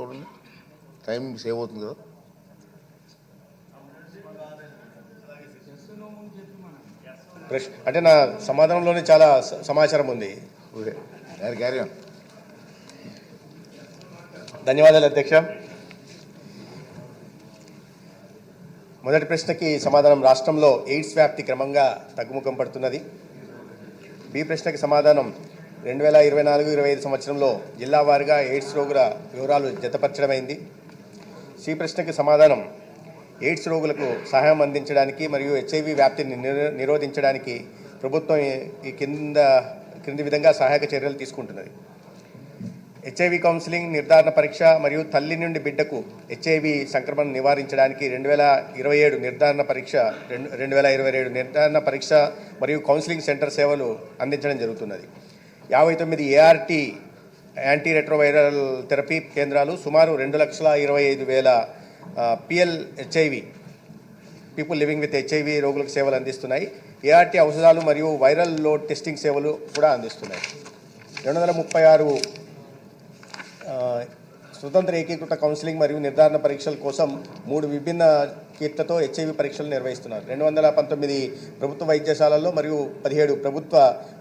చూడండి time save అవుతుంది కదా. ప్రశ్న అంటే నా సమాధానంలోనే చాలా సమాచారం ఉంది. ధన్యవాదాలు అధ్యక్ష. మొదటి ప్రశ్నకి సమాధానం రాష్ట్రంలో ఎయిడ్స్ వ్యాప్తి క్రమంగా తగ్గుముఖం పడుతున్నది. బి ప్రశ్నకి సమాధానం రెండు వేల ఇరవై నాలుగు ఇరవై ఐదు సంవత్సరంలో జిల్లా వారీగా ఎయిడ్స్ రోగుల వివరాలు జతపరచడమైంది. శ్రీ ప్రశ్నకి సమాధానం ఎయిడ్స్ రోగులకు సహాయం అందించడానికి మరియు హెచ్ఐవి వ్యాప్తిని నిరో- నిరోధించడానికి ప్రభుత్వం ఈ- ఈ కింద క్రింది విధంగా సహాయక చర్యలు తీసుకుంటున్నది. హెచ్ఐవి కౌన్సిలింగ్ నిర్ధారణ పరీక్ష మరియు తల్లి నుండి బిడ్డకు హెచ్ఐవి సంక్రమణ నివారించడానికి రెండు వేల ఇరవై ఏడు నిర్ధారణ పరీక్ష రెండు రెండు వేల ఇరవై ఏడు నిర్ధారణ పరీక్ష మరియు కౌన్సిలింగ్ సెంటర్ సేవలు అందించడం జరుగుతున్నది. యాభై తొమ్మిది ఏఆర్టీ యాంటీ రెట్రోవైరల్ థెరపీ కేంద్రాలు సుమారు రెండు లక్షల ఇరవై ఐదు వేల PL HIV people living with HIV రోగులకు సేవలు అందిస్తున్నాయి. ఏఆర్టీ ఔషధాలు మరియు వైరల్ లోడ్ టెస్టింగ్ సేవలు కూడా అందిస్తున్నాయి. రెండు వందల ముప్పై ఆరు స్వతంత్ర ఏకీకృత కౌన్సిలింగ్ మరియు నిర్ధారణ పరీక్షల కోసం మూడు విభిన్న కీర్తతో హెచ్ఐవి పరీక్షలు నిర్వహిస్తున్నారు. రెండు వందల పంతొమ్మిది ప్రభుత్వ వైద్యశాలల్లో మరియు పదిహేడు ప్రభుత్వ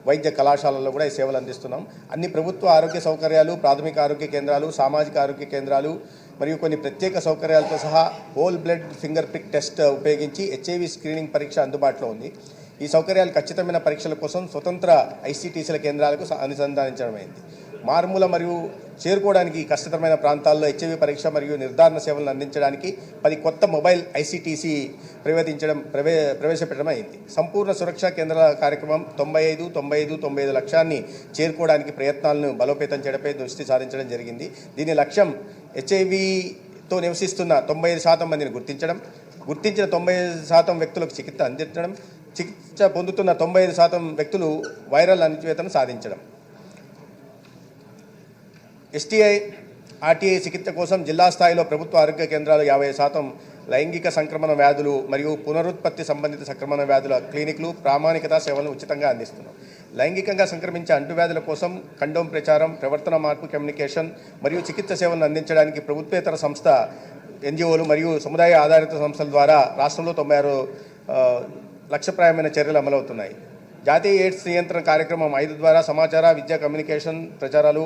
వైద్య కళాశాలల్లో కూడా ఈ సేవలు అందిస్తున్నాం. అన్ని ప్రభుత్వ ఆరోగ్య సౌకర్యాలు ప్రాథమిక ఆరోగ్య కేంద్రాలు సామాజిక ఆరోగ్య కేంద్రాలు మరియు కొన్ని ప్రత్యేక సౌకర్యాలతో సహా whole blood finger prick test ఉపయోగించి హెచ్ఐవి స్క్రీనింగ్ పరీక్ష అందుబాటులో ఉంది. ఈ సౌకర్యాలు ఖచ్చితమైన పరీక్షల కోసం స్వతంత్ర ఐసీటీసీల కేంద్రాలకు అనుసంధానించడమైంది. మారుమూల మరియు చేరుకోవడానికి కష్టతరమైన ప్రాంతాల్లో హెచ్ఐవి పరీక్ష మరియు నిర్ధారణ సేవలను అందించడానికి పది కొత్త మొబైల్ ఐసీటీసీ ప్రవేశించడం ప్రవే ప్రవేశపెట్టడం అయింది. సంపూర్ణ సురక్షా కేంద్రాల కార్యక్రమం తొంభై ఐదు తొంభై ఐదు తొంభై ఐదు లక్ష్యాన్ని చేరుకోవడానికి ప్రయత్నాలను బలోపేతం చేయడంపై దృష్టి సాధించడం జరిగింది. దీని లక్ష్యం హెచ్ఐవితో నివసిస్తున్న తొంభై ఐదు శాతం మందిని గుర్తించడం గుర్తించిన తొంభై ఐదు శాతం వ్యక్తులకు చికిత్స అందించడం చికిత్స పొందుతున్న తొంభై ఐదు శాతం వ్యక్తులు వైరల్ అణచివేతను సాధించడం. ఎస్టీఐ ఆర్టీఐ చికిత్స కోసం జిల్లా స్థాయిలో ప్రభుత్వ ఆరోగ్య కేంద్రాలు యాభై శాతం లైంగిక సంక్రమణ వ్యాధులు మరియు పునరుత్పత్తి సంబంధిత సంక్రమణ వ్యాధుల క్లినిక్లు ప్రామాణికత సేవలను ఉచితంగా అందిస్తున్నాం. లైంగికంగా సంక్రమించే అంటువ్యాధుల కోసం కండోం ప్రచారం ప్రవర్తన మార్పు కమ్యూనికేషన్ మరియు చికిత్స సేవలను అందించడానికి ప్రభుత్వేతర సంస్థ ఎన్జిఓలు మరియు సముదాయ ఆధారిత సంస్థల ద్వారా రాష్ట్రంలో తొంభై ఆరు ఆ, లక్ష్యప్రాయమైన చర్యలు అమలవుతున్నాయి. జాతీయ ఎయిడ్స్ నియంత్రణ కార్యక్రమం ఐదు ద్వారా సమాచార విద్యా కమ్యూనికేషన్ ప్రచారాలు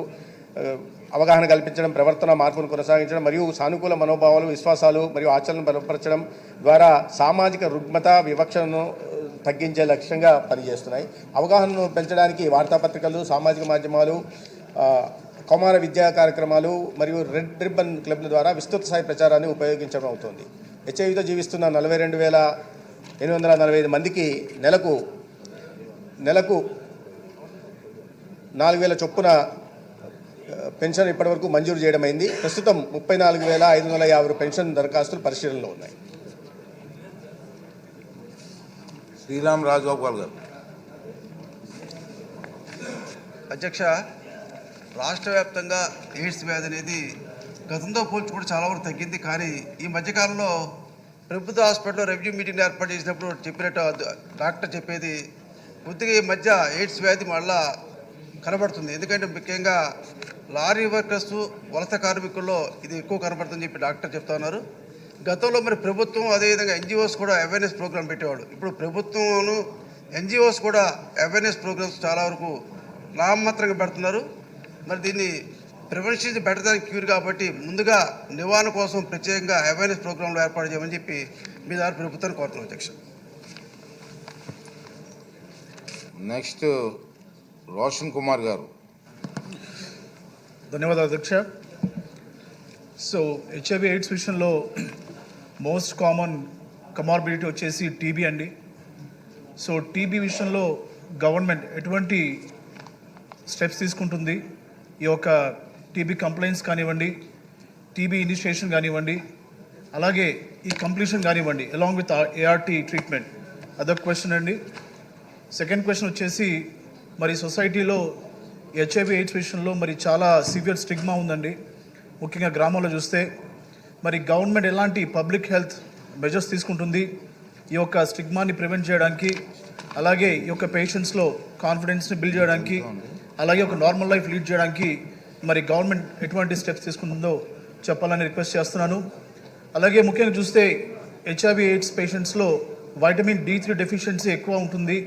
అవగాహన కల్పించడం ప్రవర్తన మార్పును కొనసాగించడం మరియు సానుకూల మనోభావాలు విశ్వాసాలు మరియు ఆచరణను బలపరచడం ద్వారా సామాజిక రుగ్మత వివక్షను తగ్గించే లక్ష్యంగా పనిచేస్తున్నాయి. అవగాహనను పెంచడానికి వార్తాపత్రికలు సామాజిక మాధ్యమాలు కౌమార విద్యా కార్యక్రమాలు మరియు రెడ్ రిబ్బన్ క్లబ్ల ద్వారా విస్తృత స్థాయి ప్రచారాన్ని ఉపయోగించడం అవుతుంది. హెచ్ఐవితో జీవిస్తున్న నలభై రెండు వేల ఎనిమిది వందల నలభై ఐదు మందికి నెలకు నెలకు నాలుగు వేల చొప్పున పెన్షన్ ఇప్పటివరకు మంజూరు చేయడమైంది. ప్రస్తుతం ముప్పై నాలుగు వేల ఐదు వందల యాభై పెన్షన్ దరఖాస్తులు పరిశీలనలో ఉన్నాయి. శ్రీరామ్ రాజగోపాల్ గారు. అధ్యక్ష రాష్ట్ర వ్యాప్తంగా ఎయిడ్స్ వ్యాధి అనేది గతంతో పోల్చుకుంటే చాలా వరకు తగ్గింది. కానీ ఈ మధ్యకాలంలో ప్రభుత్వ హాస్పిటల్లో రెవెన్యూ మీటింగ్ ఏర్పాటు చేసినప్పుడు చెప్పినట్టు డాక్టర్ చెప్పేది కొద్దిగా ఈ మధ్య ఎయిడ్స్ వ్యాధి మళ్ళా కనబడుతుంది. ఎందుకంటే ముఖ్యంగా లారీ వర్కర్స్ వలస కార్మికుల్లో ఇది ఎక్కువ కనబడుతుందని చెప్పి డాక్టర్ చెప్తా ఉన్నారు. గతంలో మరి ప్రభుత్వం అదేవిధంగా ఎన్జిఓస్ కూడా అవేర్నెస్ ప్రోగ్రామ్ పెట్టేవాడు ఇప్పుడు ప్రభుత్వంను ఎన్జిఓస్ కూడా అవేర్నెస్ ప్రోగ్రామ్స్ చాలా వరకు నామమాత్రంగా పెడుతున్నారు. మరి దీన్ని prevention is better than cure కాబట్టి ముందుగా నివారణ కోసం ప్రత్యేకంగా అవేర్నెస్ ప్రోగ్రాంలు ఏర్పాటు చేయమని చెప్పి మీ ద్వారా ప్రభుత్వాన్ని కోరుతున్నాం అధ్యక్ష. నెక్స్ట్ రోషన్ కుమార్ గారు. ధన్యవాదాలు అధ్యక్ష. సో హెచ్ఐవి ఎయిడ్స్ విషయంలో మోస్ట్ కామన్ కమార్బిడిటీ వచ్చేసి టీబీ అండి. సో టీబీ విషయంలో గవర్నమెంట్ ఎటువంటి స్టెప్స్ తీసుకుంటుంది? ఈ యొక్క టీబీ కంప్లైంట్స్ కానివ్వండి టీబీ ఇనిషియేషన్ కానివ్వండి అలాగే ఈ కంప్లీషన్ కానివ్వండి అలాంగ్ విత్ ఏఆర్టీ ట్రీట్మెంట్ అదొక క్వశ్చన్ అండి. సెకండ్ క్వశ్చన్ వచ్చేసి మరి సొసైటీలో హెచ్ఐవి ఎయిడ్స్ విషయంలో మరి చాలా సివియర్ స్టిగ్మా ఉందండి. ముఖ్యంగా గ్రామాల్లో చూస్తే మరి గవర్నమెంట్ ఎలాంటి పబ్లిక్ హెల్త్ మెజర్స్ తీసుకుంటుంది ఈ యొక్క స్టిగ్మాని ప్రివెంట్ చేయడానికి అలాగే ఈ యొక్క పేషెంట్స్లో కాన్ఫిడెన్స్ని బిల్డ్ చేయడానికి అలాగే ఒక నార్మల్ లైఫ్ లీడ్ చేయడానికి మరి గవర్నమెంట్ ఎటువంటి స్టెప్స్ తీసుకుంటుందో చెప్పాలని రిక్వెస్ట్ చేస్తున్నాను. అలాగే ముఖ్యంగా చూస్తే హెచ్ఐవి ఎయిడ్స్ పేషెంట్స్లో వైటమిన్ డి త్రీ డెఫిషియన్సీ ఎక్కువ ఉంటుంది.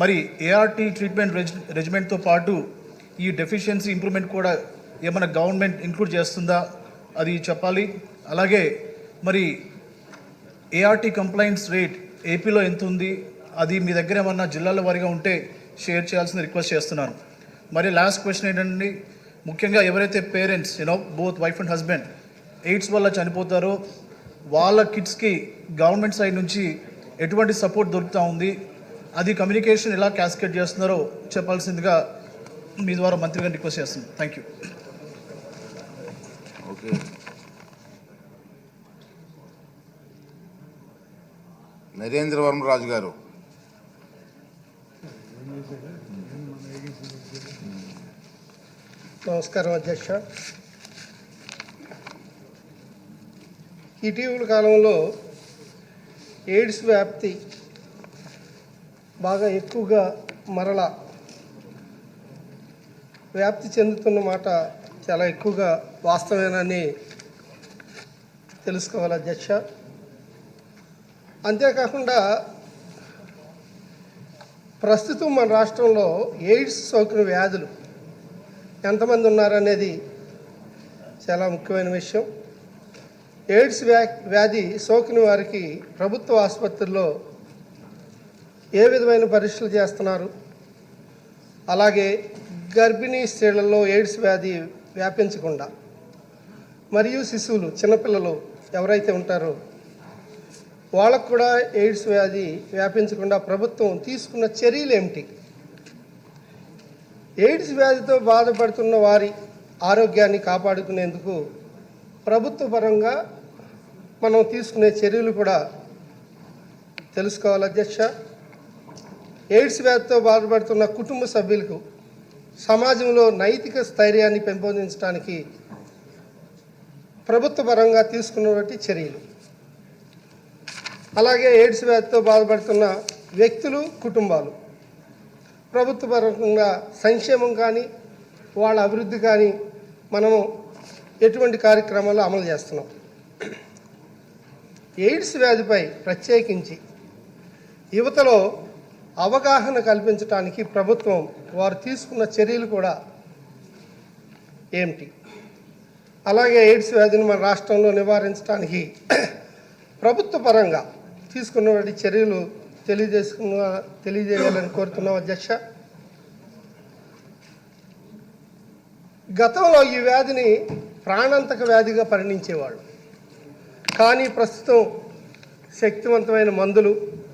మరి ఏఆర్టీ ట్రీట్మెంట్ రెజ్ రెజిమెంట్తో పాటు ఈ డెఫిషియన్సీ ఇంప్రూవ్మెంట్ కూడా ఏమైనా గవర్నమెంట్ ఇంక్లూడ్ చేస్తుందా అది చెప్పాలి. అలాగే మరి ఏఆర్టీ కంప్లైంట్స్ రేట్ ఏపీలో ఎంత ఉంది? అది మీ దగ్గర ఏమన్నా జిల్లాల వారీగా ఉంటే షేర్ చేయాల్సిన రిక్వెస్ట్ చేస్తున్నాను. మరి లాస్ట్ క్వశ్చన్ ఏంటంటే ముఖ్యంగా ఎవరైతే parents you know both wife and husband AIDS వల్ల చనిపోతారో వాళ్ళ కిడ్స్కి గవర్నమెంట్ సైడ్ నుంచి ఎటువంటి సపోర్ట్ దొరుకుతూ ఉంది? అది కమ్యూనికేషన్ ఎలా క్యాస్కేట్ చేస్తున్నారో చెప్పాల్సిందిగా మీ ద్వారా మంత్రి గారిని రిక్వెస్ట్ చేస్తున్నాను thank you okay. Narendra Varma Raju garu. నమస్కారం అధ్యక్ష. ఇటీవల కాలంలో ఎయిడ్స్ వ్యాప్తి బాగా ఎక్కువగా మరల వ్యాప్తి చెందుతున్న మాట చాలా ఎక్కువగా వాస్తవేనని తెలుసుకోవాలి అధ్యక్ష. అంతేకాకుండా ప్రస్తుతం మన రాష్ట్రంలో ఎయిడ్స్ సోకిన వ్యాధులు ఎంతమంది ఉన్నారనేది చాలా ముఖ్యమైన విషయం. ఎయిడ్స్ వ్యా వ్యాధి సోకిన వారికి ప్రభుత్వ ఆసుపత్రుల్లో ఏ విధమైన పరీక్షలు చేస్తున్నారు? అలాగే గర్భిణీ స్త్రీలలో ఎయిడ్స్ వ్యాధి వ్యాపించకుండా మరియు శిశువులు చిన్నపిల్లలు ఎవరైతే ఉంటారో వాళ్ళకు కూడా ఎయిడ్స్ వ్యాధి వ్యాపించకుండా ప్రభుత్వం తీసుకున్న చర్యలు ఏమిటి? ఎయిడ్స్ వ్యాధితో బాధపడుతున్న వారి ఆరోగ్యాన్ని కాపాడుకునేందుకు ప్రభుత్వ పరంగా మనం తీసుకునే చర్యలు కూడా తెలుసుకోవాలి అధ్యక్ష. ఎయిడ్స్ వ్యాధితో బాధపడుతున్న కుటుంబ సభ్యులకు సమాజంలో నైతిక స్థైర్యాన్ని పెంపొందించడానికి ప్రభుత్వ పరంగా తీసుకున్నటువంటి చర్యలు. అలాగే ఎయిడ్స్ వ్యాధితో బాధపడుతున్న వ్యక్తులు కుటుంబాలు. ప్రభుత్వ పరంగా సంక్షేమం కానీ వాళ్ళ అభివృద్ధి కానీ మనము ఎటువంటి కార్యక్రమాలు అమలు చేస్తున్నాం. ఎయిడ్స్ వ్యాధిపై ప్రత్యేకించి యువతలో అవగాహన కల్పించడానికి ప్రభుత్వం వారు తీసుకున్న చర్యలు కూడా ఏమిటి? అలాగే ఎయిడ్స్ వ్యాధిని మన రాష్ట్రంలో నివారించడానికి ప్రభుత్వ పరంగా తీసుకున్నటువంటి చర్యలు తెలియజేసుకున్న తెలియజేయాలని కోరుతున్నాం అధ్యక్ష. గతంలో ఈ వ్యాధిని ప్రాణాంతక వ్యాధిగా పరిణించేవాళ్ళు. కానీ ప్రస్తుతం శక్తివంతమైన మందులు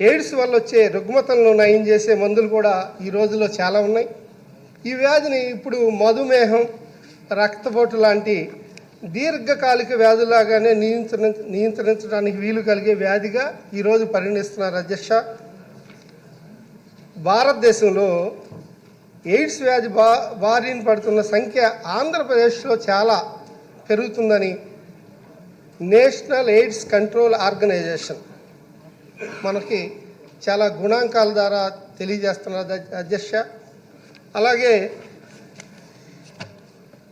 ఎయిడ్స్ వల్ల వచ్చే రుగ్మతలను నయం చేసే మందులు కూడా ఈ రోజుల్లో చాలా ఉన్నాయి. ఈ వ్యాధిని ఇప్పుడు మధుమేహం రక్తపోటు లాంటి దీర్ఘకాలిక వ్యాధులాగానే నియంత్రణ నియంత్రించడానికి వీలు కలిగే వ్యాధిగా ఈరోజు పరిగణిస్తున్నారు అధ్యక్ష భారతదేశంలో ఎయిడ్స్ వ్యాధి బా బారిన పడుతున్న సంఖ్య ఆంధ్రప్రదేశ్లో చాలా పెరుగుతుందని నేషనల్ ఎయిడ్స్ కంట్రోల్ ఆర్గనైజేషన్ మనకి చాలా గుణాంకాల ద్వారా తెలియజేస్తున్నారు అధ్యక్ష. అలాగే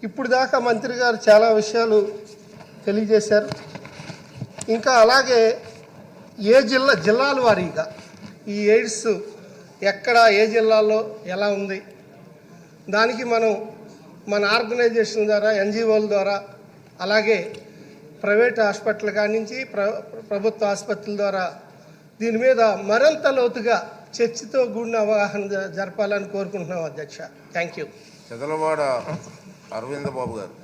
ఇప్పుడు దాకా మంత్రి గారు చాలా విషయాలు తెలియజేశారు. ఇంకా అలాగే ఏ జిల్లా జిల్లాల వారీగా ఈ ఎయిడ్స్ ఎక్కడ ఏ జిల్లాలో ఎలా ఉంది? దానికి మనం మన ఆర్గనైజేషన్ ద్వారా ఎన్జిఓల ద్వారా అలాగే ప్రైవేట్ హాస్పిటల్ కానించి నుంచి ప్ర ప్రభుత్వ ఆసుపత్రుల ద్వారా దీని మీద మరింత లోతుగా చర్చతో కూడిన అవగాహన జరపాలని కోరుకుంటున్నాం అధ్యక్ష. Thank you Chedalavada Aravinda Babu garu.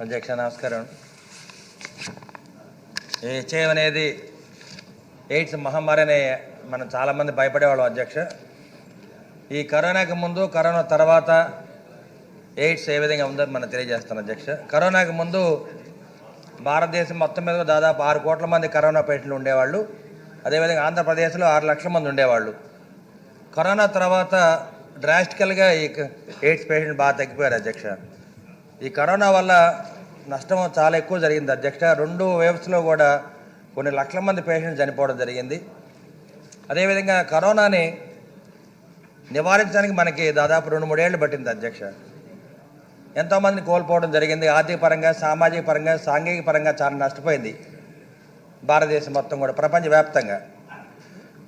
అధ్యక్ష నమస్కారం. ఈ హెచ్ఐవి అనేది ఎయిడ్స్ మహమ్మారి అనే మనం చాలామంది భయపడేవాళ్ళం అధ్యక్ష. ఈ కరోనాకి ముందు కరోనా తర్వాత ఎయిడ్స్ ఏ విధంగా ఉందో మనం తెలియజేస్తాను అధ్యక్ష. కరోనాకి ముందు భారతదేశం మొత్తం మీద దాదాపు ఆరు కోట్ల మంది కరోనా పేషెంట్లు ఉండేవాళ్ళు. అదేవిధంగా ఆంధ్రప్రదేశ్లో ఆరు లక్షల మంది ఉండేవాళ్ళు. కరోనా తర్వాత డ్రాస్టికల్గా ఈ ఎయిడ్స్ పేషెంట్ బాగా తగ్గిపోయారు అధ్యక్ష. ఈ కరోనా వల్ల నష్టం చాలా ఎక్కువ జరిగింది అధ్యక్ష. రెండు వేవ్స్లో కూడా కొన్ని లక్షల మంది పేషెంట్స్ చనిపోవడం జరిగింది. అదేవిధంగా కరోనాని నివారించడానికి మనకి దాదాపు రెండు మూడేళ్ళు పట్టింది అధ్యక్ష. ఎంతోమందిని కోల్పోవడం జరిగింది. ఆర్థిక పరంగా సామాజిక పరంగా సాంఘిక పరంగా చాలా నష్టపోయింది. భారతదేశం మొత్తం కూడా ప్రపంచవ్యాప్తంగా.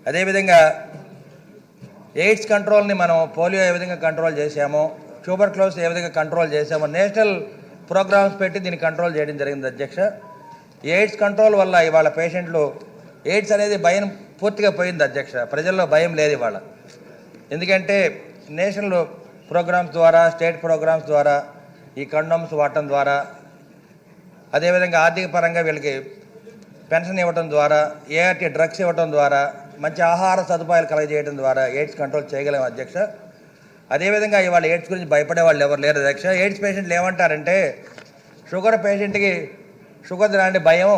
అదేవిధంగా ఎయిడ్స్ కంట్రోల్ని మనం పోలియో ఏ విధంగా కంట్రోల్ చేశామో ట్యూబర్ క్లోజ్ ఏ విధంగా కంట్రోల్ చేశామో నేషనల్ ప్రోగ్రామ్స్ పెట్టి దీన్ని కంట్రోల్ చేయడం జరిగింది అధ్యక్ష. ఎయిడ్స్ కంట్రోల్ వల్ల ఇవాళ పేషెంట్లు ఎయిడ్స్ అనేది భయం పూర్తిగా పోయింది అధ్యక్ష. ప్రజల్లో భయం లేదు ఇవాళ. ఎందుకంటే నేషనల్ ప్రోగ్రామ్స్ ద్వారా స్టేట్ ప్రోగ్రామ్స్ ద్వారా ఈ కండోమ్స్ వాడటం ద్వారా అదేవిధంగా ఆర్థిక పరంగా వీళ్ళకి పెన్షన్ ఇవ్వడం ద్వారా ఏఆర్టీ డ్రగ్స్ ఇవ్వడం ద్వారా మంచి ఆహార సదుపాయాలు కలగజేయడం ద్వారా ఎయిడ్స్ కంట్రోల్ చేయగలం అధ్యక్ష. అదేవిధంగా ఇవాళ ఎయిడ్స్ గురించి భయపడే వాళ్ళు ఎవరు లేరు అధ్యక్ష. ఎయిడ్స్ పేషెంట్లు ఏమంటారంటే షుగర్ పేషెంట్కి షుగర్ తినాలంటే భయం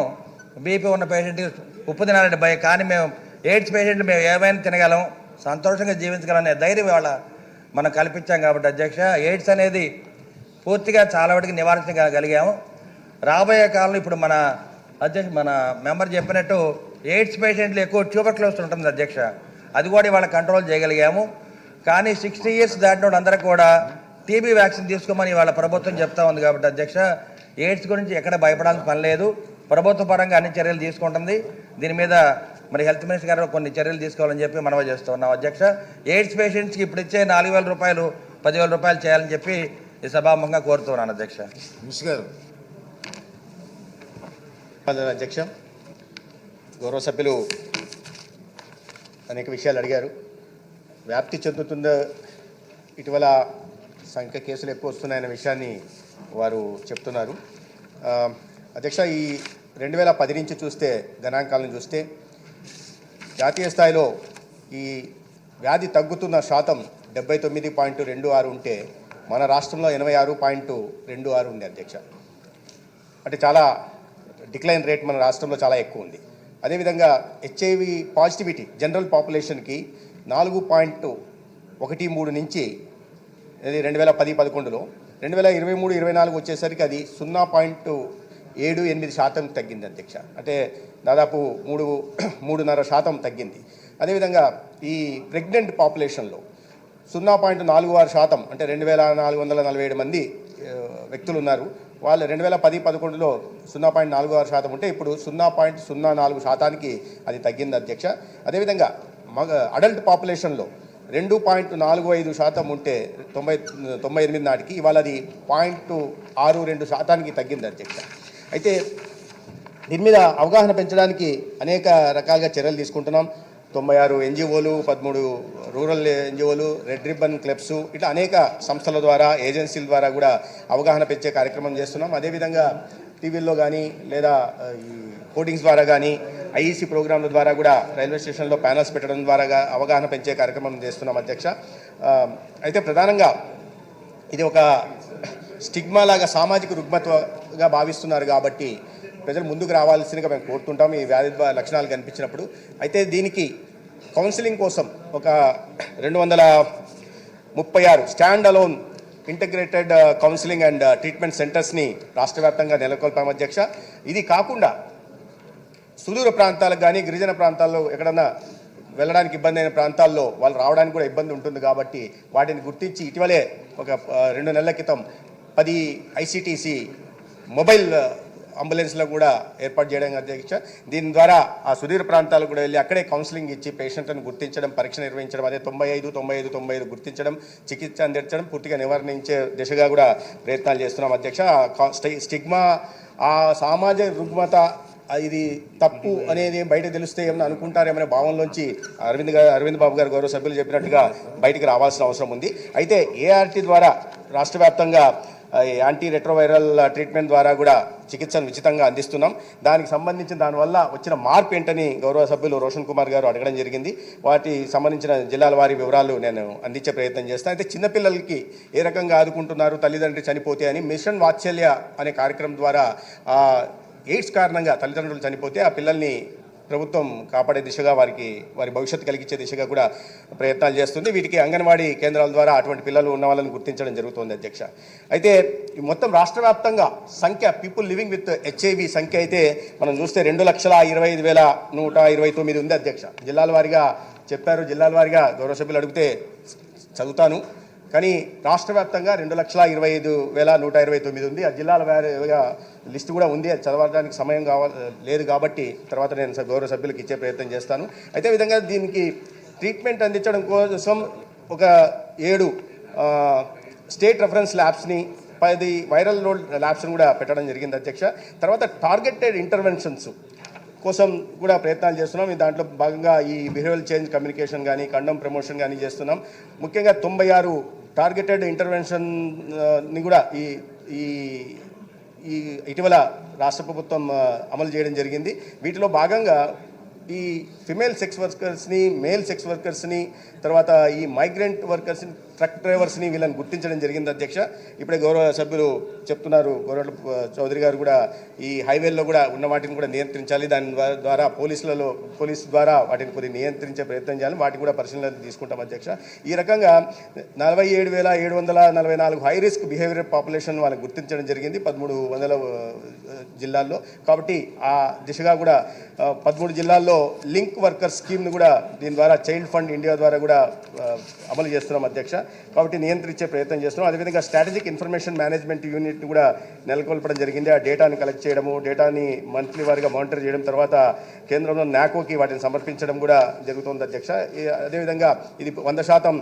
బీపీ ఉన్న పేషెంట్కి ఉప్పు తినాలంటే భయం. కానీ మేము ఎయిడ్స్ పేషెంట్లు మేము ఏమైనా తినగలం సంతోషంగా జీవించగలం అనే ధైర్యం వాళ్ళ మనం కల్పించాం కాబట్టి అధ్యక్ష. ఎయిడ్స్ అనేది పూర్తిగా చాలా వరకు నివారించగలిగాము రాబోయే కాలంలో ఇప్పుడు మన అధ్యక్ష మన మెంబర్ చెప్పినట్టు ఎయిడ్స్ పేషెంట్లు ఎక్కువ ట్యూబర్ క్లోజ్ ఉంటుంది అధ్యక్ష. అది కూడా ఇవాళ కంట్రోల్ చేయగలిగాము. కానీ సిక్స్టీ ఇయర్స్ దాటినోడు అందరూ కూడా టీబీ వ్యాక్సిన్ తీసుకోమని ఇవాళ ప్రభుత్వం చెప్తా ఉంది కాబట్టి అధ్యక్ష. ఎయిడ్స్ గురించి ఎక్కడ భయపడాల్సిన పని లేదు. ప్రభుత్వ పరంగా అన్ని చర్యలు తీసుకుంటుంది. దీని మీద మరి హెల్త్ మినిస్టర్ గారు కొన్ని చర్యలు తీసుకోవాలని చెప్పి మనవి చేస్తున్నాం అధ్యక్ష ఎయిడ్స్ పేషెంట్స్కి ఇప్పుడు ఇచ్చే నాలుగు వేల రూపాయలు పదివేల రూపాయలు చేయాలని చెప్పి ఈ సభాముఖంగా కోరుతున్నాను అధ్యక్ష. మినిస్టర్ గారు. అధ్యక్ష. గౌరవ సభ్యులు అనేక విషయాలు అడిగారు. వ్యాప్తి చెందుతుందో? ఇటీవల సంఖ్య కేసులు ఎక్కువ వస్తున్నాయన్న విషయాన్ని వారు చెప్తున్నారు. అధ్యక్ష ఈ రెండు వేల పది నుంచి చూస్తే గణాంకాలను చూస్తే జాతీయ స్థాయిలో ఈ వ్యాధి తగ్గుతున్న శాతం డెబ్బై తొమ్మిది పాయింట్ రెండు ఆరు ఉంటే మన రాష్ట్రంలో ఎనభై ఆరు పాయింట్ రెండు ఆరు ఉంది అధ్యక్ష. అంటే చాలా డిక్లైన్ రేట్ మన రాష్ట్రంలో చాలా ఎక్కువ ఉంది. అదేవిధంగా హెచ్ఐవి పాజిటివిటీ జనరల్ పాపులేషన్కి నాలుగు పాయింట్ ఒకటి మూడు నుంచి రెండు వేల పది పదకొండులో రెండు వేల ఇరవై మూడు ఇరవై నాలుగు వచ్చేసరికి అది సున్నా పాయింట్ ఏడు ఎనిమిది శాతం తగ్గింది అధ్యక్ష. అంటే దాదాపు మూడు మూడున్నర శాతం తగ్గింది. అదేవిధంగా ఈ ప్రెగ్నెంట్ పాపులేషన్లో సున్నా పాయింట్ నాలుగు ఆరు శాతం అంటే రెండు వేల నాలుగు వందల నలభై ఏడు మంది వ్యక్తులు ఉన్నారు వాళ్ళు రెండు వేల పది పదకొండులో సున్నా పాయింట్ నాలుగు ఆరు శాతం ఉంటే ఇప్పుడు సున్నా పాయింట్ సున్నా నాలుగు శాతానికి అది తగ్గింది అధ్యక్ష. అదేవిధంగా మగ అడల్ట్ పాపులేషన్లో రెండు పాయింట్ నాలుగు ఐదు శాతం ఉంటే తొంభై తొంభై ఎనిమిది నాటికి ఇవాళ అది పాయింట్ ఆరు రెండు శాతానికి తగ్గింది అధ్యక్ష. అయితే దీని మీద అవగాహన పెంచడానికి అనేక రకాలుగా చర్యలు తీసుకుంటున్నాం. తొంభై ఆరు ఎన్జిఓలు పదమూడు రూరల్ ఎన్జిఓలు రెడ్ రిబ్బన్ క్లబ్స్ ఇట్లా అనేక సంస్థల ద్వారా ఏజెన్సీల ద్వారా కూడా అవగాహన పెంచే కార్యక్రమం చేస్తున్నాం. అదేవిధంగా టీవీల్లో కానీ లేదా ఆ, ఈ కోడింగ్స్ ద్వారా కానీ ఐఈసీ ప్రోగ్రాంల ద్వారా కూడా రైల్వే స్టేషన్లో ప్యానల్స్ పెట్టడం ద్వారా అవగాహన పెంచే కార్యక్రమం చేస్తున్నాం అధ్యక్ష. అయితే ప్రధానంగా ఇది ఒక స్టిగ్మా లాగా సామాజిక రుగ్మతగా భావిస్తున్నారు కాబట్టి ప్రజలు ముందుకు రావాల్సిందిగా మేము కోరుతుంటాం. ఈ వ్యాధి లక్షణాలు కనిపించినప్పుడు అయితే దీనికి కౌన్సిలింగ్ కోసం ఒక రెండు వందల ముప్పై ఆరు stand alone integrated counselling and treatment సెంటర్స్ని రాష్ట్ర వ్యాప్తంగా నెలకొల్పాం అధ్యక్ష. ఇది కాకుండా సుదూర ప్రాంతాలకు కానీ గిరిజన ప్రాంతాల్లో ఎక్కడన్నా వెళ్ళడానికి ఇబ్బంది అయిన ప్రాంతాల్లో వాళ్ళు రావడానికి కూడా ఇబ్బంది ఉంటుంది కాబట్టి వాటిని గుర్తించి ఇటీవలే ఒక రెండు నెలల క్రితం పది ఐసిటిసి మొబైల్ అంబులెన్స్లో కూడా ఏర్పాటు చేయడం అధ్యక్ష. దీని ద్వారా ఆ సుదీర ప్రాంతాలకు కూడా వెళ్ళి అక్కడే కౌన్సిలింగ్ ఇచ్చి పేషెంట్లను గుర్తించడం పరీక్ష నిర్వహించడం అదే తొంభై ఐదు తొంభై ఐదు తొంభై ఐదు గుర్తించడం చికిత్స అందించడం పూర్తిగా నివారించే దిశగా కూడా ప్రయత్నాలు చేస్తున్నాం అధ్యక్ష. కా- స్టిగ్మా ఆ సామాజిక రుగ్మత ఇది తప్పు అనేది బయట తెలిస్తే ఏమైనా అనుకుంటారేమనే భావంలోంచి అరవింద్ గారు అరవింద్ బాబు గారు గౌరవ సభ్యులు చెప్పినట్టుగా బయటికి రావాల్సిన అవసరం ఉంది. అయితే ఏఆర్టీ ద్వారా రాష్ట్ర వ్యాప్తంగా యాంటీ రెట్రోవైరల్ ట్రీట్మెంట్ ద్వారా కూడా చికిత్సను ఉచితంగా అందిస్తున్నాం. దానికి సంబంధించిన దానివల్ల వచ్చిన మార్పు ఏంటని గౌరవ సభ్యులు రోషన్ కుమార్ గారు అడగడం జరిగింది. వాటి సంబంధించిన జిల్లాల వారి వివరాలు నేను అందించే ప్రయత్నం చేస్తాను అయితే చిన్నపిల్లలకి ఏ రకంగా ఆదుకుంటున్నారు? తల్లిదండ్రులు చనిపోతే అని మిషన్ వాత్సల్య అనే కార్యక్రమం ద్వారా ఎయిడ్స్ కారణంగా తల్లిదండ్రులు చనిపోతే ఆ పిల్లల్ని ప్రభుత్వం కాపాడే దిశగా వారికి వారి భవిష్యత్తు కలిగించే దిశగా కూడా ప్రయత్నాలు చేస్తుంది. వీటికి అంగన్వాడీ కేంద్రాల ద్వారా అటువంటి పిల్లలు ఉన్న వాళ్ళని గుర్తించడం జరుగుతుంది అధ్యక్ష. అయితే మొత్తం రాష్ట్ర వ్యాప్తంగా సంఖ్య పీపుల్ లివింగ్ విత్ హెచ్ఐవి సంఖ్య అయితే మనం చూస్తే రెండు లక్షల ఇరవై ఐదు వేల నూట ఇరవై తొమ్మిది ఉంది అధ్యక్ష. జిల్లాల వారిగా చెప్పారు. జిల్లాల వారిగా గౌరవ సభ్యులు అడిగితే చదువుతాను. కానీ రాష్ట్ర వ్యాప్తంగా రెండు లక్షల ఇరవై ఐదు వేల నూట ఇరవై తొమ్మిది ఉంది. ఆ జిల్లాల వారీగా లిస్ట్ కూడా ఉంది. అది చదవడానికి సమయం కావాలి లేదు కాబట్టి తర్వాత నేను గౌరవ సభ్యులకు ఇచ్చే ప్రయత్నం చేస్తాను. అయితే విధంగా దీనికి ట్రీట్మెంట్ అందించడం కోసం ఒక ఏడు స్టేట్ రెఫరెన్స్ ల్యాబ్స్ని పది వైరల్ రోడ్ ల్యాబ్స్ని కూడా పెట్టడం జరిగింది అధ్యక్ష. తర్వాత టార్గెటెడ్ ఇంటర్వెన్షన్స్ కోసం కూడా ప్రయత్నాలు చేస్తున్నాం. దాంట్లో భాగంగా ఈ బిహేవియల్ చేంజ్ కమ్యూనికేషన్ కానీ కండమ్ ప్రమోషన్ కానీ చేస్తున్నాం. ముఖ్యంగా తొంభై ఆరు టార్గెటెడ్ ఇంటర్వెన్షన్ని uh, కూడా ఈ ఈ ఈ ఇటీవల రాష్ట్ర ప్రభుత్వం uh, అమలు చేయడం జరిగింది. వీటిలో భాగంగా ఈ ఫిమేల్ సెక్స్ వర్కర్స్ని మేల్ సెక్స్ వర్కర్స్ని తర్వాత ఈ మైగ్రెంట్ వర్కర్స్ని ట్రక్ డ్రైవర్స్ని వీళ్ళని గుర్తించడం జరిగింది అధ్యక్ష. ఇప్పుడే గౌరవ సభ్యులు చెప్తున్నారు. గౌరవ చౌదరి గారు కూడా ఈ హైవేల్లో కూడా ఉన్న వాటిని కూడా నియంత్రించాలి. దాని ద్వారా పోలీసులలో పోలీస్ ద్వారా వాటిని కొద్ది నియంత్రించే ప్రయత్నం చేయాలి. వాటిని కూడా పరిశీలన తీసుకుంటాం అధ్యక్ష. ఈ రకంగా నలభై ఏడు వేల ఏడు వందల నలభై నాలుగు హై రిస్క్ బిహేవియర్ పాపులేషన్ వాళ్ళని గుర్తించడం జరిగింది. పదమూడు వందల జిల్లాల్లో. కాబట్టి ఆ దిశగా కూడా పదమూడు జిల్లాల్లో లింక్ వర్కర్ స్కీమ్ని కూడా దీని ద్వారా చైల్డ్ ఫండ్ ఇండియా ద్వారా కూడా అమలు చేస్తున్నాం అధ్యక్ష. కాబట్టి నియంత్రించే ప్రయత్నం చేస్తున్నాం. అదేవిధంగా స్ట్రాటజిక్ ఇన్ఫర్మేషన్ మేనేజ్మెంట్ యూనిట్ని కూడా నెలకొల్పడం జరిగింది. ఆ డేటాని కలెక్ట్ చేయడము డేటాని మంత్లీ వారిగా మానిటర్ చేయడం తర్వాత కేంద్రంలో నాకోకి వాటిని సమర్పించడం కూడా జరుగుతుంది అధ్యక్ష. అదేవిధంగా ఇది వంద శాతం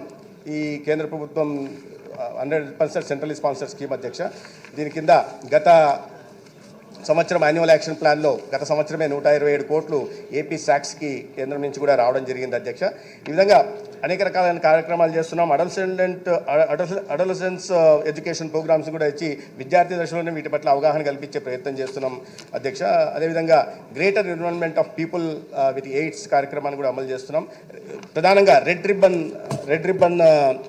ఈ కేంద్ర ప్రభుత్వం hundred percent central sponsor scheme అధ్యక్ష. దీని కింద గత సంవత్సరం యాన్యువల్ యాక్షన్ ప్లాన్లో గత సంవత్సరమే నూట ఇరవై ఏడు కోట్లు ఏపీ శాక్స్కి కేంద్రం నుంచి కూడా రావడం జరిగింది అధ్యక్ష. ఈ విధంగా అనేక రకాలైన కార్యక్రమాలు చేస్తున్నాం. అడల్సెండెంట్ అడలసెన్స్ ఎడ్యుకేషన్ ప్రోగ్రామ్స్ కూడా ఇచ్చి విద్యార్థి దశలోనే వీటి పట్ల అవగాహన కల్పించే ప్రయత్నం చేస్తున్నాం అధ్యక్ష. అదేవిధంగా greater environment of people with AIDS కార్యక్రమాన్ని కూడా అమలు చేస్తున్నాం. ప్రధానంగా రెడ్ రిబ్బన్ రెడ్ రిబ్బన్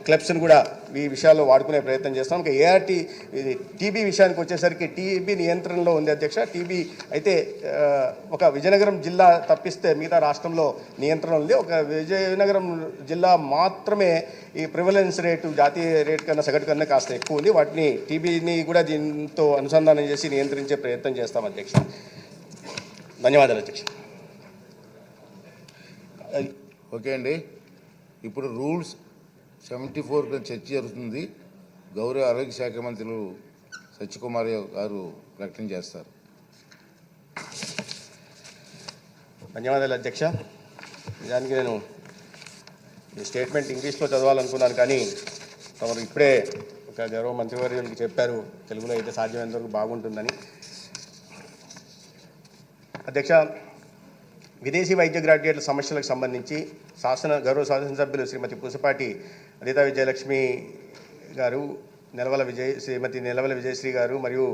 క్లబ్స్ని కూడా ఈ విషయాల్లో వాడుకునే ప్రయత్నం చేస్తాం. ఇంకా ఏఆర్టీ ఇది టీబీ విషయానికి వచ్చేసరికి టీబీ నియంత్రణలో ఉంది అధ్యక్ష. టీబీ అయితే ఒక విజయనగరం జిల్లా తప్పిస్తే మిగతా రాష్ట్రంలో నియంత్రణ ఉంది. ఒక విజయనగరం జిల్లా మాత్రమే ఈ ప్రివలెన్స్ రేటు జాతీయ రేటు కన్నా సగటు కన్నా కాస్త ఎక్కువ ఉంది. వాటిని టీబీని కూడా దీంతో అనుసంధానం చేసి నియంత్రించే ప్రయత్నం చేస్తాం అధ్యక్ష. ధన్యవాదాలు అధ్యక్ష. ఓకే అండి. ఇప్పుడు రూల్స్ సెవెంటీ ఫోర్ చర్చ జరుగుతుంది. గౌరవ ఆరోగ్య శాఖ మంత్రులు సత్యకుమార్ గారు ప్రకటన చేస్తారు. ధన్యవాదాలు అధ్యక్ష. నిజానికి నేను ఈ స్టేట్మెంట్ ఇంగ్లీష్లో చదవాలనుకున్నాను కానీ తమరు ఇప్పుడే ఒక గౌరవ మంత్రివర్యులకి చెప్పారు తెలుగులో అయితే సాధ్యమైనంతవరకు బాగుంటుందని. అధ్యక్ష విదేశీ వైద్య గ్రాడ్యుయేట్ల సమస్యలకు సంబంధించి శాసన గౌరవ శాసనసభ్యులు శ్రీమతి పూసపాటి అనితా విజయలక్ష్మి గారు నెలవల విజయ శ్రీమతి నెలవల విజయశ్రీ గారు మరియు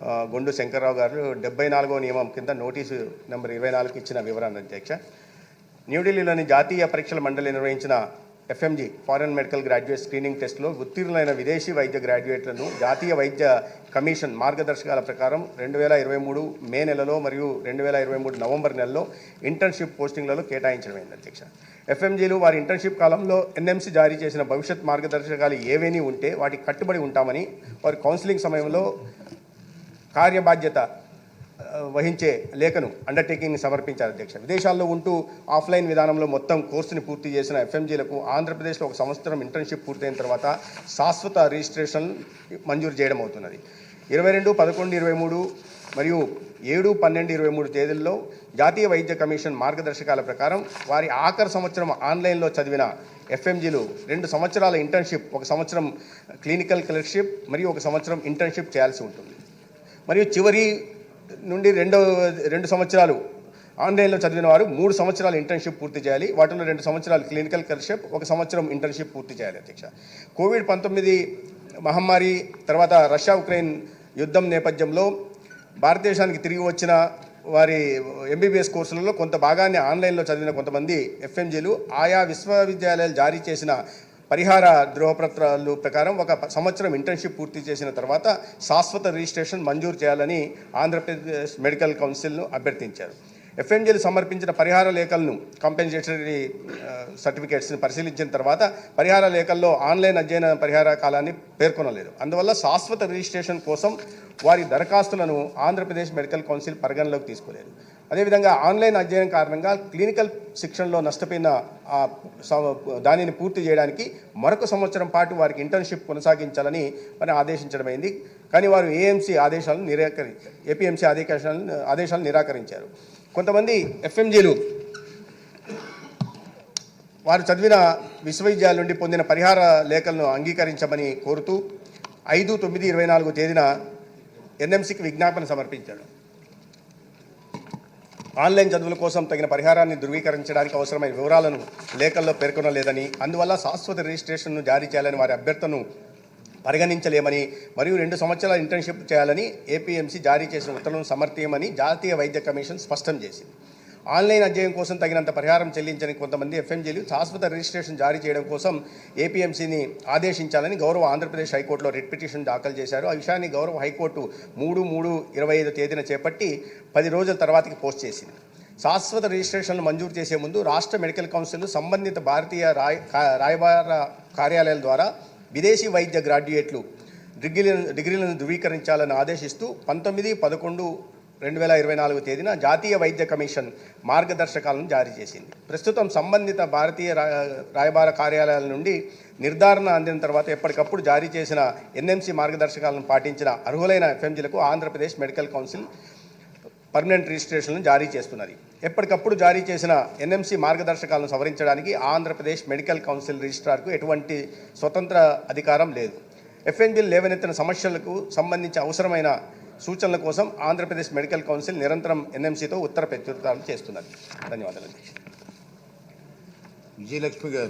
గుండు గొండు శంకర్రావు గారు డెబ్బై నాలుగో నియమం కింద నోటీసు నెంబర్ ఇరవై నాలుగు ఇచ్చిన వివరాన్ని అధ్యక్ష న్యూఢిల్లీలోని జాతీయ పరీక్షల మండలి నిర్వహించిన FMG foreign medical graduate screening టెస్ట్లో ఉత్తీర్ణులైన విదేశీ వైద్య గ్రాడ్యుయేట్లను జాతీయ వైద్య కమిషన్ మార్గదర్శకాల ప్రకారం రెండు వేల ఇరవై మూడు మే నెలలో మరియు రెండు వేల ఇరవై మూడు నవంబర్ నెలలో ఇంటర్న్షిప్ పోస్టింగ్లలో కేటాయించడమైంది అధ్యక్ష. ఎఫ్ఎంజీలు వారి ఇంటర్న్షిప్ కాలంలో ఎన్ఎంసీ జారీ చేసిన భవిష్యత్ మార్గదర్శకాలు ఏవేని ఉంటే వాటికి కట్టుబడి ఉంటామని వారి కౌన్సిలింగ్ సమయంలో కార్యబాధ్యత వహించే లేఖను అండర్టేకింగ్ని సమర్పించారు అధ్యక్ష. విదేశాల్లో ఉంటూ ఆఫ్లైన్ విధానంలో మొత్తం కోర్సుని పూర్తి చేసిన ఎఫ్ఎంజీలకు ఆంధ్రప్రదేశ్లో ఒక సంవత్సరం ఇంటర్న్షిప్ పూర్తయిన తర్వాత శాశ్వత రిజిస్ట్రేషన్ మంజూరు చేయడం అవుతున్నది. ఇరవై రెండు పదకొండు ఇరవై మూడు మరియు ఏడు పన్నెండు ఇరవై మూడు తేదీల్లో జాతీయ వైద్య కమిషన్ మార్గదర్శకాల ప్రకారం వారి ఆఖరి సంవత్సరం ఆన్లైన్లో చదివిన ఎఫ్ఎంజీలు రెండు సంవత్సరాల ఇంటర్న్షిప్ ఒక సంవత్సరం క్లినికల్ క్లర్క్షిప్ మరియు ఒక సంవత్సరం ఇంటర్న్షిప్ చేయాల్సి ఉంటుంది. మరియు చివరి నుండి రెండో రెండు సంవత్సరాలు ఆన్లైన్లో చదివిన వారు మూడు సంవత్సరాలు ఇంటర్న్షిప్ పూర్తి చేయాలి. వాటిలో రెండు సంవత్సరాలు క్లినికల్ కలర్షిప్ ఒక సంవత్సరం ఇంటర్న్షిప్ పూర్తి చేయాలి అధ్యక్ష. కోవిడ్ పంతొమ్మిది మహమ్మారి తర్వాత రష్యా ఉక్రెయిన్ యుద్ధం నేపథ్యంలో భారతదేశానికి తిరిగి వచ్చిన వారి ఎంబీబీఎస్ కోర్సులలో కొంత భాగాన్ని ఆన్లైన్లో చదివిన కొంతమంది ఎఫ్ఎంజీలు ఆయా విశ్వవిద్యాలయాలు జారీ చేసిన పరిహార ధృవపత్రాలు ప్రకారం ఒక సంవత్సరం ఇంటర్న్షిప్ పూర్తి చేసిన తర్వాత శాశ్వత రిజిస్ట్రేషన్ మంజూరు చేయాలని ఆంధ్రప్రదేశ్ మెడికల్ కౌన్సిల్ను అభ్యర్థించారు. ఎఫ్ఎంజీలు సమర్పించిన పరిహార లేఖలను కంపెన్సేటరీ సర్టిఫికేట్స్ని పరిశీలించిన తర్వాత పరిహార లేఖల్లో ఆన్లైన్ అధ్యయన పరిహార కాలాన్ని పేర్కొనలేదు. అందువల్ల శాశ్వత రిజిస్ట్రేషన్ కోసం వారి దరఖాస్తులను ఆంధ్రప్రదేశ్ మెడికల్ కౌన్సిల్ పరిగణలోకి తీసుకోలేదు. అదేవిధంగా ఆన్లైన్ అధ్యయనం కారణంగా క్లినికల్ శిక్షణలో నష్టపోయిన స- దానిని పూర్తి చేయడానికి మరొక సంవత్సరం పాటు వారికి ఇంటర్న్షిప్ కొనసాగించాలని మరి ఆదేశించడమైంది. కానీ వారు ఏఎంసీ ఆదేశాలను నిరాకరి ఏపీఎంసీ ఆదేశాలను ఆదేశాలను నిరాకరించారు. కొంతమంది ఎఫ్ఎంజీలు వారు చదివిన విశ్వవిద్యాలయం నుండి పొందిన పరిహార లేఖలను అంగీకరించమని కోరుతూ ఐదు తొమ్మిది ఇరవై నాలుగు తేదీన ఎన్ఎంసీకి విజ్ఞాపన సమర్పించాడు ఆన్లైన్ చదువుల కోసం తగిన పరిహారాన్ని ధృవీకరించడానికి అవసరమైన వివరాలను లేఖల్లో పేర్కొనలేదని అందువల్ల శాశ్వత రిజిస్ట్రేషన్ను జారీ చేయాలని వారి అభ్యర్థనను పరిగణించలేమని మరియు రెండు సంవత్సరాల ఇంటర్న్షిప్ చేయాలని ఏపీఎంసీ జారీ చేసిన ఉత్తర్వులను సమర్థీయమని జాతీయ వైద్య కమిషన్ స్పష్టం చేసింది. ఆన్లైన్ అధ్యయనం కోసం తగినంత పరిహారం చెల్లించని కొంతమంది ఎఫ్ఎంజీలు శాశ్వత రిజిస్ట్రేషన్ జారీ చేయడం కోసం ఏపీఎంసీని ఆదేశించాలని గౌరవ ఆంధ్రప్రదేశ్ హైకోర్టులో రిట్ పిటిషన్ దాఖలు చేశారు. ఆ విషయాన్ని గౌరవ హైకోర్టు మూడు మూడు ఇరవై ఐదు తేదీన చేపట్టి పది రోజుల తర్వాతకి పోస్ట్ చేసింది. శాశ్వత రిజిస్ట్రేషన్లు మంజూరు చేసే ముందు రాష్ట్ర మెడికల్ కౌన్సిల్ సంబంధిత భారతీయ రాయ రాయబార కార్యాలయాల ద్వారా విదేశీ వైద్య గ్రాడ్యుయేట్లు డిగ్రీలను డిగ్రీలను ధృవీకరించాలని ఆదేశిస్తూ పంతొమ్మిది పదకొండు రెండు వేల ఇరవై నాలుగు తేదీన జాతీయ వైద్య కమిషన్ మార్గదర్శకాలను జారీ చేసింది. ప్రస్తుతం సంబంధిత భారతీయ రాయబార కార్యాలయాల నుండి నిర్ధారణ అందిన తర్వాత ఎప్పటికప్పుడు జారీ చేసిన ఎన్ఎంసీ మార్గదర్శకాలను పాటించిన అర్హులైన ఎఫ్ఎంజీలకు ఆంధ్రప్రదేశ్ మెడికల్ కౌన్సిల్ పర్మనెంట్ రిజిస్ట్రేషన్లను జారీ చేస్తున్నది. ఎప్పటికప్పుడు జారీ చేసిన ఎన్ఎంసీ మార్గదర్శకాలను సవరించడానికి ఆంధ్రప్రదేశ్ మెడికల్ కౌన్సిల్ రిజిస్ట్రార్కు ఎటువంటి స్వతంత్ర అధికారం లేదు. ఎఫ్ఎన్బిల్ లేవనెత్తిన సమస్యలకు సంబంధించి అవసరమైన సూచనల కోసం ఆంధ్రప్రదేశ్ మెడికల్ కౌన్సిల్ నిరంతరం ఎన్ఎంసీతో ఉత్తర ప్రత్యుత్తరాలు చేస్తున్నది. ధన్యవాదాలు. విజయలక్ష్మి గారు.